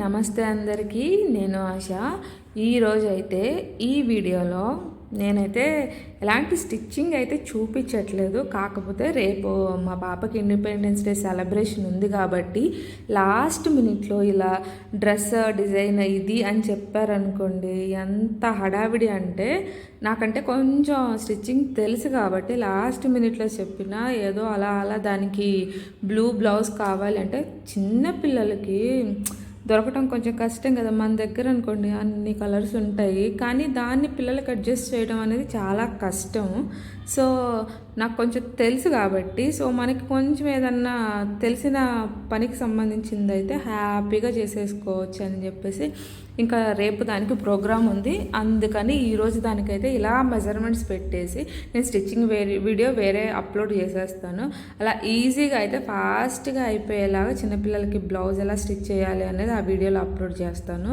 నమస్తే అందరికీ నేను ఆశ. ఈరోజు అయితే ఈ వీడియోలో నేనైతే ఎలాంటి స్టిచ్చింగ్ అయితే చూపించట్లేదు. కాకపోతే రేపు మా పాపకి ఇండిపెండెన్స్ డే సెలబ్రేషన్ ఉంది కాబట్టి లాస్ట్ మినిట్లో ఇలా డ్రెస్ డిజైన్ ఇది అని చెప్పారనుకోండి ఎంత హడావిడి అంటే నాకంటే కొంచెం స్టిచ్చింగ్ తెలుసు కాబట్టి లాస్ట్ మినిట్లో చెప్పిన ఏదో అలా అలా దానికి బ్లూ బ్లౌజ్ కావాలంటే చిన్న పిల్లలకి దొరకటం కొంచెం కష్టం కదా మన దగ్గర అనుకోండి అన్ని కలర్స్ ఉంటాయి. కానీ దాన్ని పిల్లలకి అడ్జస్ట్ చేయడం అనేది చాలా కష్టం. సో నాకు కొంచెం తెలుసు కాబట్టి సో మనకి కొంచెం ఏదన్నా తెలిసిన పనికి సంబంధించింది అయితే హ్యాపీగా చేసేసుకోవచ్చు అని చెప్పేసి ఇంకా రేపు దానికి ప్రోగ్రామ్ ఉంది. అందుకని ఈరోజు దానికైతే ఇలా మెజర్మెంట్స్ పెట్టేసి నేను స్టిచ్చింగ్ వేరే వీడియో వేరే అప్లోడ్ చేసేస్తాను. అలా ఈజీగా అయితే ఫాస్ట్గా అయిపోయేలాగా చిన్నపిల్లలకి బ్లౌజ్ ఎలా స్టిచ్ చేయాలి అనేది ఆ వీడియోలో అప్లోడ్ చేస్తాను.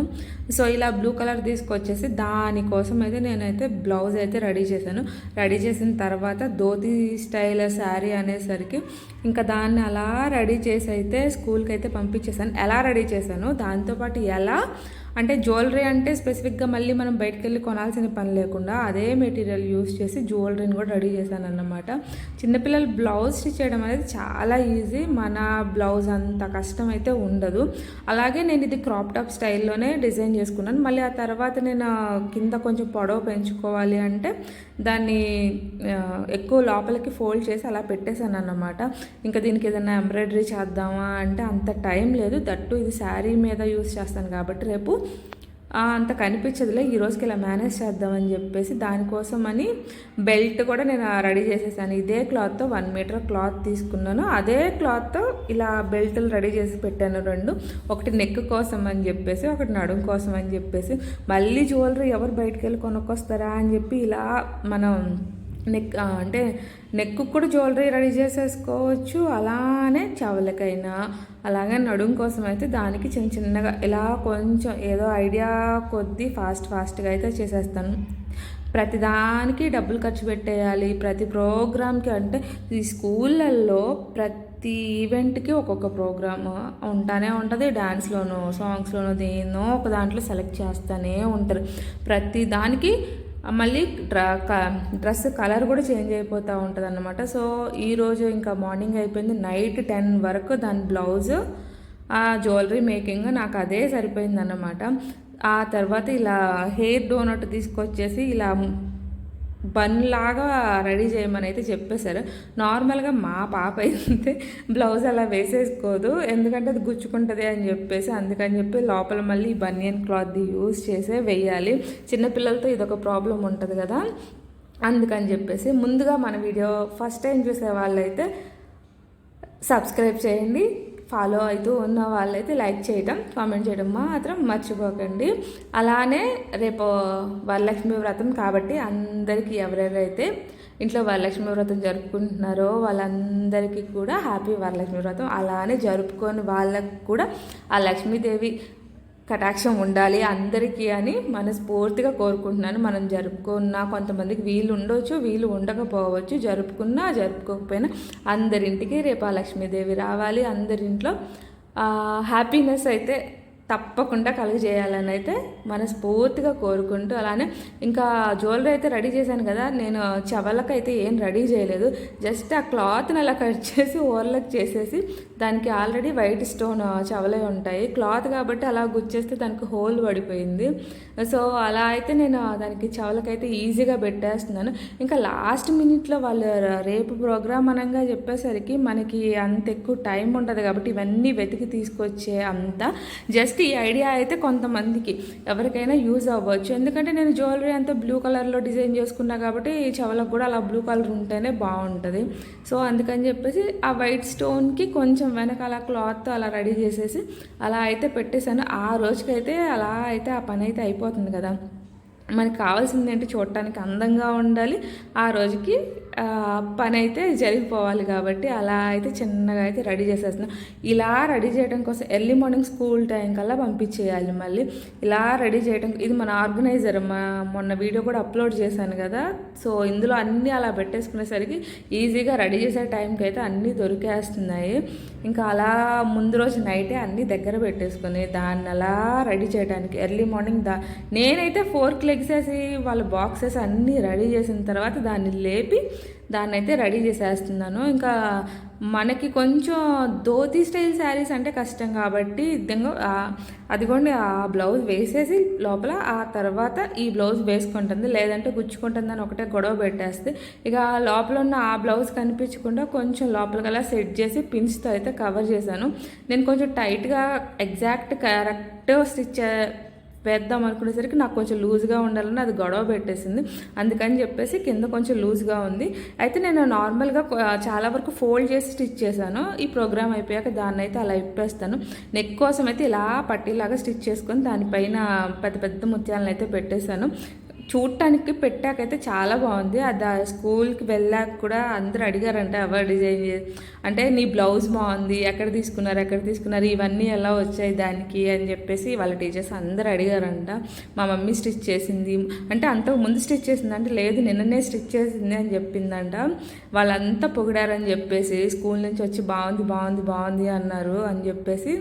సో ఇలా బ్లూ కలర్ తీసుకొచ్చేసి దానికోసం అయితే నేనైతే బ్లౌజ్ అయితే రెడీ చేశాను. రెడీ చేసిన తర్వాత ధోతి స్టైల్ శారీ అనేసరికి ఇంకా దాన్ని అలా రెడీ చేసి అయితే స్కూల్కి అయితే పంపించేసాను ఎలా రెడీ చేశాను? దాంతోపాటు ఎలా అంటే జ్యువెలరీ అంటే స్పెసిఫిక్గా మళ్ళీ మనం బయటకు వెళ్ళి కొనాల్సిన పని లేకుండా అదే మెటీరియల్ యూస్ చేసి జ్యువెలరీని కూడా రెడీ చేశాను అన్నమాట చిన్నపిల్లలు బ్లౌజ్ స్టిచ్ చేయడం అనేది చాలా ఈజీ. మన బ్లౌజ్ అంత కష్టం అయితే ఉండదు. అలాగే నేను ఇది క్రాప్ టాప్ స్టైల్లోనే డిజైన్ చేసుకున్నాను. మళ్ళీ ఆ తర్వాత నేను కింద కొంచెం పొడవు పెంచుకోవాలి అంటే దాన్ని ఎక్కువ లోపలికి ఫోల్డ్ చేసి అలా పెట్టేశాను అన్నమాట ఇంకా దీనికి ఏదైనా ఎంబ్రాయిడరీ చేద్దామా అంటే అంత టైం లేదు. దట్టు ఇది శారీ మీద యూస్ చేస్తాను కాబట్టి రేపు అంత కనిపించదులే ఈ రోజుకి ఇలా మేనేజ్ చేద్దామని చెప్పేసి దానికోసం అని బెల్ట్ కూడా నేను రెడీ చేసేసాను. ఇదే క్లాత్తో వన్ మీటర్ క్లాత్ తీసుకున్నాను. అదే క్లాత్తో ఇలా బెల్ట్లు రెడీ చేసి పెట్టాను రెండు. ఒకటి నెక్ కోసం అని చెప్పేసి ఒకటి నడుం కోసం అని చెప్పేసి. మళ్ళీ జ్యువెలరీ ఎవరు బయటకు వెళ్ళి కొనుక్కొస్తారా అని చెప్పి ఇలా మనం నెక్ అంటే నెక్కు కూడా జ్యువెలరీ రెడీ చేసేసుకోవచ్చు. అలానే చెవులకైనా అలాగే నడుం కోసం అయితే దానికి చిన్న చిన్నగా ఇలా కొంచెం ఏదో ఐడియా కొద్దీ ఫాస్ట్ ఫాస్ట్గా అయితే చేసేస్తాను. ప్రతిదానికి డబ్బులు ఖర్చు పెట్టేయాలి. ప్రతి ప్రోగ్రామ్కి అంటే ఈ స్కూళ్ళల్లో ప్రతి ఈవెంట్కి ఒక్కొక్క ప్రోగ్రామ్ ఉంటానే ఉంటుంది. డ్యాన్స్లోనూ సాంగ్స్లోనూ దేన్నో ఒక దాంట్లో సెలెక్ట్ చేస్తూనే ఉంటారు. ప్రతి దానికి మళ్ళీ డ్ర డ్రెస్ కలర్ కూడా చేంజ్ అయిపోతూ ఉంటుంది అనమాట సో ఈరోజు ఇంకా మార్నింగ్ అయిపోయింది. నైట్ టెన్ వరకు దాని బ్లౌజ్ ఆ జ్యువెలరీ మేకింగ్ నాకు అదే సరిపోయింది అన్నమాట ఆ తర్వాత ఇలా హెయిర్ డోనట్ తీసుకొచ్చేసి ఇలా బన్ లాగా రెడీ చేయమని అయితే చెప్పేశారు. నార్మల్గా మా పాప అయితే బ్లౌజ్ అలా వేసేసుకోదు. ఎందుకంటే అది గుచ్చుకుంటుంది అని చెప్పేసి అందుకని చెప్పి లోపల మళ్ళీ బనియన్ క్లాత్ యూస్ చేసే వేయాలి. చిన్నపిల్లలతో ఇదొక ప్రాబ్లం ఉంటుంది కదా. అందుకని చెప్పేసి ముందుగా మన వీడియో ఫస్ట్ టైం చూసే వాళ్ళైతే సబ్స్క్రైబ్ చేయండి. ఫాలో అవుతూ ఉన్న వాళ్ళైతే లైక్ చేయడం కామెంట్ చేయడం మాత్రం మర్చిపోకండి. అలానే రేపు వరలక్ష్మి వ్రతం కాబట్టి అందరికీ ఎవరెవరైతే ఇంట్లో వరలక్ష్మి వ్రతం జరుపుకుంటున్నారో వాళ్ళందరికీ కూడా హ్యాపీ వరలక్ష్మి వ్రతం. అలానే జరుపుకొని వాళ్ళకు కూడా ఆ లక్ష్మీదేవి కటాక్షం ఉండాలి అందరికీ అని మనస్ఫూర్తిగా కోరుకుంటున్నాను. మనం జరుపుకున్న కొంతమందికి వీలు ఉండొచ్చు వీలు ఉండకపోవచ్చు. జరుపుకున్నా జరుపుకోకపోయినా అందరింటికి రేపు ఆ లక్ష్మీదేవి రావాలి. అందరింట్లో హ్యాపీనెస్ అయితే తప్పకుండా కలుగజేయాలని అయితే మనస్ఫూర్తిగా కోరుకుంటూ అలానే ఇంకా జ్యువెలరీ అయితే రెడీ చేశాను కదా నేను చెవలకైతే ఏం రెడీ చేయలేదు. జస్ట్ ఆ క్లాత్ని అలా కట్ చేసి ఓవర్లకు చేసేసి దానికి ఆల్రెడీ వైట్ స్టోన్ చెవలే ఉంటాయి. క్లాత్ కాబట్టి అలా గుచ్చేస్తే దానికి హోల్ పడిపోయింది. సో అలా అయితే నేను దానికి చెవలకైతే ఈజీగా పెట్టేస్తున్నాను. ఇంకా లాస్ట్ మినిట్లో వాళ్ళు రేపు ప్రోగ్రామ్ అనగా చెప్పేసరికి మనకి అంత ఎక్కువ టైం ఉంటుంది కాబట్టి ఇవన్నీ వెతికి తీసుకొచ్చే అంత. జస్ట్ ఈ ఐడియా అయితే కొంతమందికి ఎవరికైనా యూజ్ అవ్వచ్చు. ఎందుకంటే నేను జ్యువెలరీ అంతా బ్లూ కలర్లో డిజైన్ చేసుకున్నా కాబట్టి ఈ కూడా అలా బ్లూ కలర్ ఉంటేనే బాగుంటుంది. సో అందుకని చెప్పేసి ఆ వైట్ స్టోన్కి కొంచెం వెనకాల క్లాత్ అలా రెడీ చేసేసి అలా అయితే పెట్టేశాను. ఆ రోజుకైతే అలా అయితే ఆ పని అయితే అయిపోతుంది కదా. మనకి కావాల్సింది ఏంటి? చూడటానికి అందంగా ఉండాలి. ఆ రోజుకి పని అయితే జరిగిపోవాలి కాబట్టి అలా అయితే చిన్నగా అయితే రెడీ చేసేస్తున్నాం. ఇలా రెడీ చేయడం కోసం ఎర్లీ మార్నింగ్ స్కూల్ టైం కల్లా పంపించేయాలి మళ్ళీ. ఇలా రెడీ చేయడం ఇది మన ఆర్గనైజర్ మా మొన్న వీడియో కూడా అప్లోడ్ చేశాను కదా. సో ఇందులో అన్నీ అలా పెట్టేసుకునేసరికి ఈజీగా రెడీ చేసే టైంకి అయితే అన్నీ దొరికేస్తున్నాయి. ఇంకా అలా ముందు రోజు నైటే అన్నీ దగ్గర పెట్టేసుకొని దాన్ని అలా రెడీ చేయడానికి ఎర్లీ మార్నింగ్ దా నేనైతే ఫోర్క్ లెగ్సేసి వాళ్ళ బాక్సెస్ అన్నీ రెడీ చేసిన తర్వాత దాన్ని లేపి దాన్ని అయితే రెడీ చేసేస్తున్నాను. ఇంకా మనకి కొంచెం ధోతి స్టైల్ శారీస్ అంటే కష్టం కాబట్టి ఇదిగో అదిగోండి ఆ బ్లౌజ్ వేసేసి లోపల ఆ తర్వాత ఈ బ్లౌజ్ వేసుకుంటుంది. లేదంటే గుచ్చుకుంటుందని ఒకటే గొడవ పెట్టేస్తే ఇక ఆ లోపల ఉన్న ఆ బ్లౌజ్ కనిపించకుండా కొంచెం లోపలికల్లా సెట్ చేసి పిన్స్తో అయితే కవర్ చేశాను. నేను కొంచెం టైట్గా ఎగ్జాక్ట్ కరెక్ట్ స్టిచ్ వేద్దాం అనుకునేసరికి నాకు కొంచెం లూజ్గా ఉండాలని అది గొడవ పెట్టేసింది. అందుకని చెప్పేసి కింద కొంచెం లూజ్గా ఉంది. అయితే నేను నార్మల్గా చాలా వరకు ఫోల్డ్ చేసి స్టిచ్ చేశాను. ఈ ప్రోగ్రామ్ అయిపోయాక దాన్ని అయితే అలా ఇప్పేస్తాను నెక్ కోసం అయితే ఇలా పట్టీలాగా స్టిచ్ చేసుకొని దానిపైన పెద్ద పెద్ద ముత్యాలను అయితే పెట్టేశాను. చూడటానికి పెట్టాకైతే చాలా బాగుంది. అది స్కూల్కి వెళ్ళాక కూడా అందరూ అడిగారంట ఎవరు డిజైన్ చేసి అంటే నీ బ్లౌజ్ బాగుంది ఎక్కడ తీసుకున్నారు ఎక్కడ తీసుకున్నారు ఇవన్నీ ఎలా వచ్చాయి దానికి? అని చెప్పేసి వాళ్ళ టీచర్స్ అందరు అడిగారంట. మా మమ్మీ స్టిచ్ చేసింది. అంటే అంతకు ముందు స్టిచ్ చేసింది? అంటే లేదు నిన్ననే స్టిచ్ చేసింది అని చెప్పిందంట. వాళ్ళంతా పొగిడారని చెప్పేసి స్కూల్ నుంచి వచ్చి బాగుంది బాగుంది బాగుంది అన్నారు అని చెప్పేసి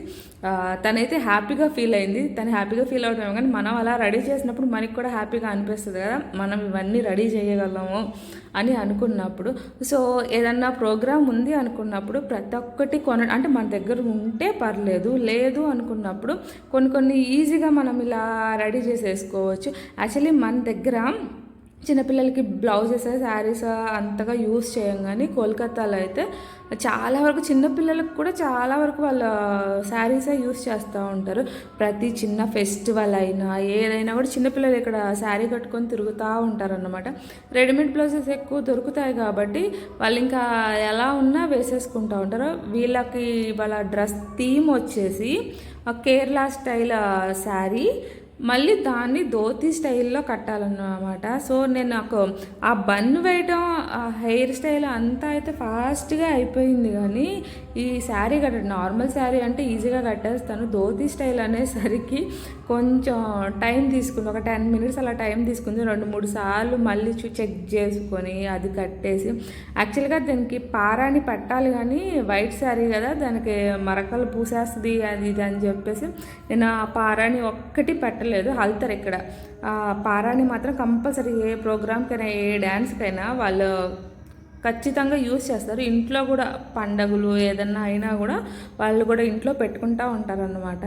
తనైతే హ్యాపీగా ఫీల్ అయింది. తను హ్యాపీగా ఫీల్ అవుతాం కానీ మనం అలా రెడీ చేసినప్పుడు మనకి కూడా హ్యాపీగా అనిపిస్తుంది. కదా మనం ఇవన్నీ రెడీ చేయగలము అని అనుకున్నప్పుడు సో ఏదన్నా ప్రోగ్రామ్ ఉంది అనుకున్నప్పుడు ప్రతి ఒక్కటి కొన అంటే మన దగ్గర ఉంటే పర్లేదు లేదు అనుకున్నప్పుడు కొన్ని కొన్ని ఈజీగా మనం ఇలా రెడీ చేసేసుకోవచ్చు. యాక్చువల్లీ మన దగ్గర చిన్నపిల్లలకి బ్లౌజెస్ శారీస్ అంతగా యూస్ చేయం కానీ కోల్కతాలో అయితే చాలా వరకు చిన్నపిల్లలకు కూడా చాలా వరకు వాళ్ళ శారీసే యూస్ చేస్తూ ఉంటారు. ప్రతి చిన్న ఫెస్టివల్ అయినా ఏదైనా కూడా చిన్నపిల్లలు ఇక్కడ శారీ కట్టుకొని తిరుగుతూ ఉంటారన్నమాట. రెడీమేడ్ బ్లౌజెస్ ఎక్కువ దొరుకుతాయి కాబట్టి వాళ్ళు ఇంకా ఎలా ఉన్నా వేసేసుకుంటూ ఉంటారు. వీళ్ళకి వాళ్ళ డ్రెస్ థీమ్ వచ్చేసి కేరళ స్టైల్ శారీ మళ్ళీ దాన్ని ధోతి స్టైల్లో కట్టాలన్నమాట. సో నేను నాకు ఆ బన్ వేయటం ఆ హెయిర్ స్టైల్ అంతా అయితే ఫాస్ట్గా అయిపోయింది కానీ ఈ శారీ కట్ట నార్మల్ శారీ అంటే ఈజీగా కట్టేస్తాను. ధోతి స్టైల్ అనేసరికి కొంచెం టైం తీసుకుంది ఒక టెన్ మినిట్స్ అలా టైం తీసుకుంది రెండు మూడు సార్లు మళ్ళీ చెక్ చేసుకొని అది కట్టేసి యాక్చువల్గా దానికి పారాని పెట్టాలి కానీ వైట్ శారీ కదా దానికి మరకలు పూసేస్తుంది అది ఇది అని చెప్పేసి నేను ఆ పారాని ఒక్కటి పెట్టలేదు. హల్తర్ ఇక్కడ ఆ పారాని మాత్రం కంపల్సరీ ఏ ప్రోగ్రామ్కైనా ఏ డ్యాన్స్కైనా వాళ్ళు ఖచ్చితంగా యూస్ చేస్తారు. ఇంట్లో కూడా పండగలు ఏదన్నా అయినా కూడా వాళ్ళు కూడా ఇంట్లో పెట్టుకుంటూ ఉంటారన్నమాట.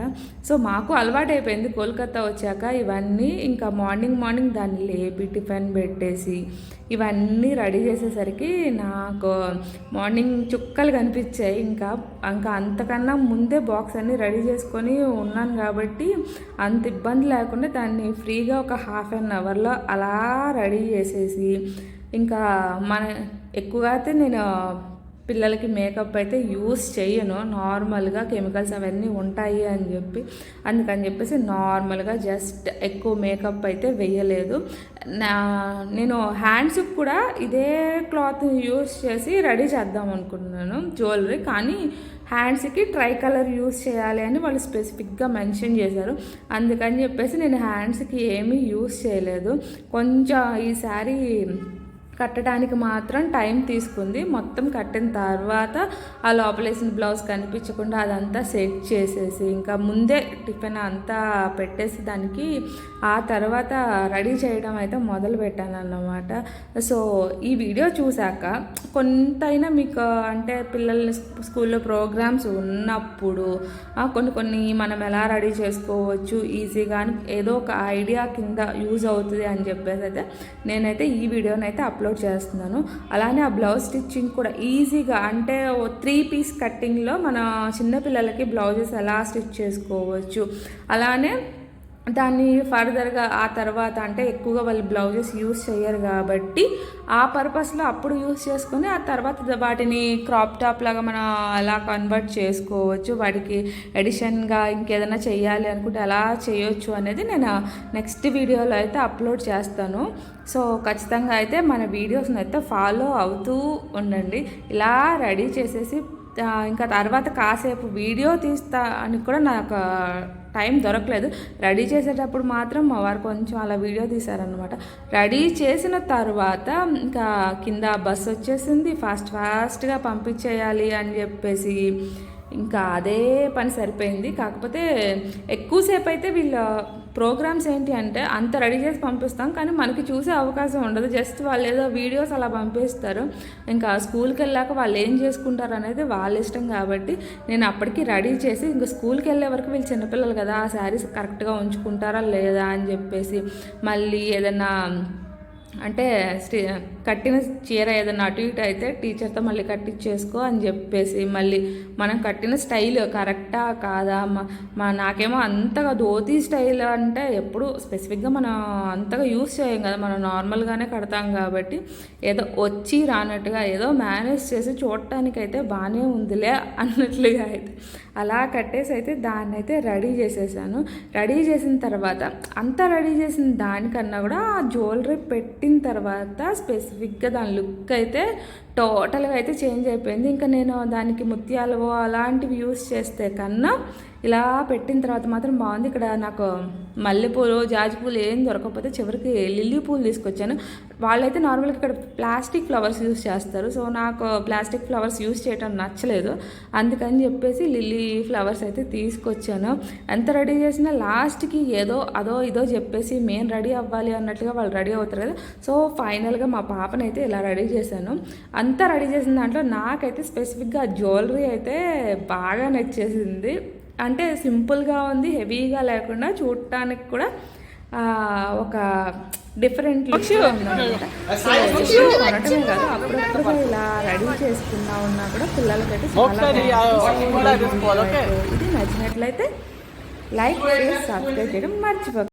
సో మాకు అలవాటు అయిపోయింది కోల్కతా వచ్చాక ఇవన్నీ ఇంకా మార్నింగ్ మార్నింగ్ దాన్ని లేపి టిఫిన్ పెట్టేసి ఇవన్నీ రెడీ చేసేసరికి నాకు మార్నింగ్ చుక్కలు కనిపించాయి. ఇంకా ఇంకా అంతకన్నా ముందే బాక్స్ అన్నీ రెడీ చేసుకొని ఉన్నాను కాబట్టి అంత ఇబ్బంది లేకుండా దాన్ని ఫ్రీగా ఒక హాఫ్ అన్ అవర్లో అలా రెడీ చేసేసి ఇంకా మన ఎక్కువగా అయితే నేను పిల్లలకి మేకప్ అయితే యూస్ చేయను. నార్మల్గా కెమికల్స్ అవన్నీ ఉంటాయి అని చెప్పి అందుకని చెప్పేసి నార్మల్గా జస్ట్ ఎక్కువ మేకప్ అయితే వేయలేదు. నా నేను హ్యాండ్స్కి కూడా ఇదే క్లాత్ యూస్ చేసి రెడీ చేద్దాం అనుకుంటున్నాను జ్యువెలరీ. కానీ హ్యాండ్స్కి ట్రై కలర్ యూస్ చేయాలి అని వాళ్ళు స్పెసిఫిక్గా మెన్షన్ చేశారు. అందుకని చెప్పేసి నేను హ్యాండ్స్కి ఏమీ యూస్ చేయలేదు. కొంచెం ఈసారి కట్టడానికి మాత్రం టైం తీసుకుంది. మొత్తం కట్టిన తర్వాత ఆ లోపలేసిన బ్లౌజ్ కనిపించకుండా అదంతా సెట్ చేసేసి ఇంకా ముందే టిఫిన్ అంతా పెట్టేసి దానికి ఆ తర్వాత రెడీ చేయడం అయితే మొదలు పెట్టాను అన్నమాట సో ఈ వీడియో చూశాక కొంతైనా మీకు అంటే పిల్లల్ని స్కూల్లో ప్రోగ్రామ్స్ ఉన్నప్పుడు కొన్ని కొన్ని మనం ఎలా రెడీ చేసుకోవచ్చు ఈజీగా ఏదో ఒక ఐడియా కింద యూజ్ అవుతుంది అని చెప్పేసి అయితే నేనైతే ఈ వీడియోని అయితే అప్లోడ్ చేస్తున్నాను. అలానే ఆ బ్లౌజ్ స్టిచ్చింగ్ కూడా ఈజీగా అంటే త్రీ పీస్ కట్టింగ్లో మన చిన్నపిల్లలకి బ్లౌజెస్ ఎలా స్టిచ్ చేసుకోవచ్చు. అలానే దాన్ని ఫర్దర్గా ఆ తర్వాత అంటే ఎక్కువగా వాళ్ళు బ్లౌజెస్ యూస్ చేయరు కాబట్టి ఆ పర్పస్లో అప్పుడు యూస్ చేసుకుని ఆ తర్వాత వాటిని క్రాప్ టాప్ లాగా మనం అలా కన్వర్ట్ చేసుకోవచ్చు. వాటికి ఎడిషన్గా ఇంకేదైనా చేయాలి అనుకుంటే అలా చేయొచ్చు అనేది నేను నెక్స్ట్ వీడియోలో అయితే అప్లోడ్ చేస్తాను. సో ఖచ్చితంగా అయితే మన వీడియోస్ని అయితే ఫాలో అవుతూ ఉండండి. ఇలా రెడీ చేసేసి ఇంకా తర్వాత కాసేపు వీడియో తీస్తా అని కూడా నాకు టైం దొరకలేదు. రెడీ చేసేటప్పుడు మాత్రం మా వారు కొంచెం అలా వీడియో తీశారనమాట రెడీ చేసిన తర్వాత ఇంకా కింద బస్సు వచ్చేసింది. ఫాస్ట్ ఫాస్ట్గా పంపించేయాలి అని చెప్పేసి ఇంకా అదే పని సరిపోయింది. కాకపోతే ఎక్కువసేపు అయితే వీళ్ళ ప్రోగ్రామ్స్ ఏంటి అంటే అంత రెడీ చేసి పంపిస్తాం. కానీ మనకి చూసే అవకాశం ఉండదు. జస్ట్ వాళ్ళు ఏదో వీడియోస్ అలా పంపిస్తారు. ఇంకా స్కూల్కి వెళ్ళాక వాళ్ళు ఏం చేసుకుంటారు అనేది వాళ్ళ ఇష్టం కాబట్టి నేను అప్పటికి రెడీ చేసి ఇంకా స్కూల్కి వెళ్ళే వరకు వీళ్ళు చిన్నపిల్లలు కదా ఆ శారీస్ కరెక్ట్గా ఉంచుకుంటారా లేదా అని చెప్పేసి మళ్ళీ ఏదైనా అంటే స్టీ కట్టిన చీర ఏదైనా అటు ఇటు అయితే టీచర్తో మళ్ళీ కట్టించేసుకో అని చెప్పేసి మళ్ళీ మనం కట్టిన స్టైల్ కరెక్టా కాదా? మా నాకేమో అంతగా ధోతి స్టైల్ అంటే ఎప్పుడు స్పెసిఫిక్గా మనం అంతగా యూస్ చేయం కదా. మనం నార్మల్గానే కడతాం కాబట్టి ఏదో వచ్చి రానట్టుగా ఏదో మేనేజ్ చేసి చూడటానికైతే బాగానే ఉందిలే అన్నట్లుగా అయితే. అలా కట్టేసి అయితే దాన్ని అయితే రెడీ చేసేసాను. రెడీ చేసిన తర్వాత అంతా రెడీ చేసిన దానికన్నా కూడా ఆ జ్యువెలరీ పెట్టిన తర్వాత స్పెసిఫిక్గా దాని లుక్ అయితే టోటల్గా అయితే చేంజ్ అయిపోయింది. ఇంకా నేను దానికి ముత్యాలు అలాంటివి యూస్ చేస్తే కన్నా ఇలా పెట్టిన తర్వాత మాత్రం బాగుంది. ఇక్కడ నాకు మల్లెపూలు జాజి పూలు ఏం దొరకకపోతే చివరికి లిల్లీ పూలు తీసుకొచ్చాను. వాళ్ళైతే నార్మల్గా ఇక్కడ ప్లాస్టిక్ ఫ్లవర్స్ యూస్ చేస్తారు. సో నాకు ప్లాస్టిక్ ఫ్లవర్స్ యూస్ చేయటం నచ్చలేదు. అందుకని చెప్పేసి లిల్లీ ఫ్లవర్స్ అయితే తీసుకొచ్చాను. ఎంత రెడీ చేసినా లాస్ట్కి ఏదో అదో ఇదో చెప్పేసి మేము రెడీ అవ్వాలి అన్నట్లుగా వాళ్ళు రెడీ అవుతారు కదా. సో ఫైనల్గా మా పాపనైతే ఇలా రెడీ చేశాను. అంతా రెడీ చేసిన దాంట్లో నాకైతే స్పెసిఫిక్గా జ్యువెలరీ అయితే బాగా నచ్చేసింది. అంటే సింపుల్గా ఉంది హెవీగా లేకుండా చూడటానికి కూడా ఆ, ఒక డిఫరెంట్ కొనటమే కాదు అప్పుడప్పుడు ఇలా రెడీ చేసుకున్నా ఉన్నా కూడా పిల్లలకైతే చాలా ఇది నచ్చినట్లయితే లైక్ సబ్స్క్రైబ్ చేయడం మర్చిపోకండి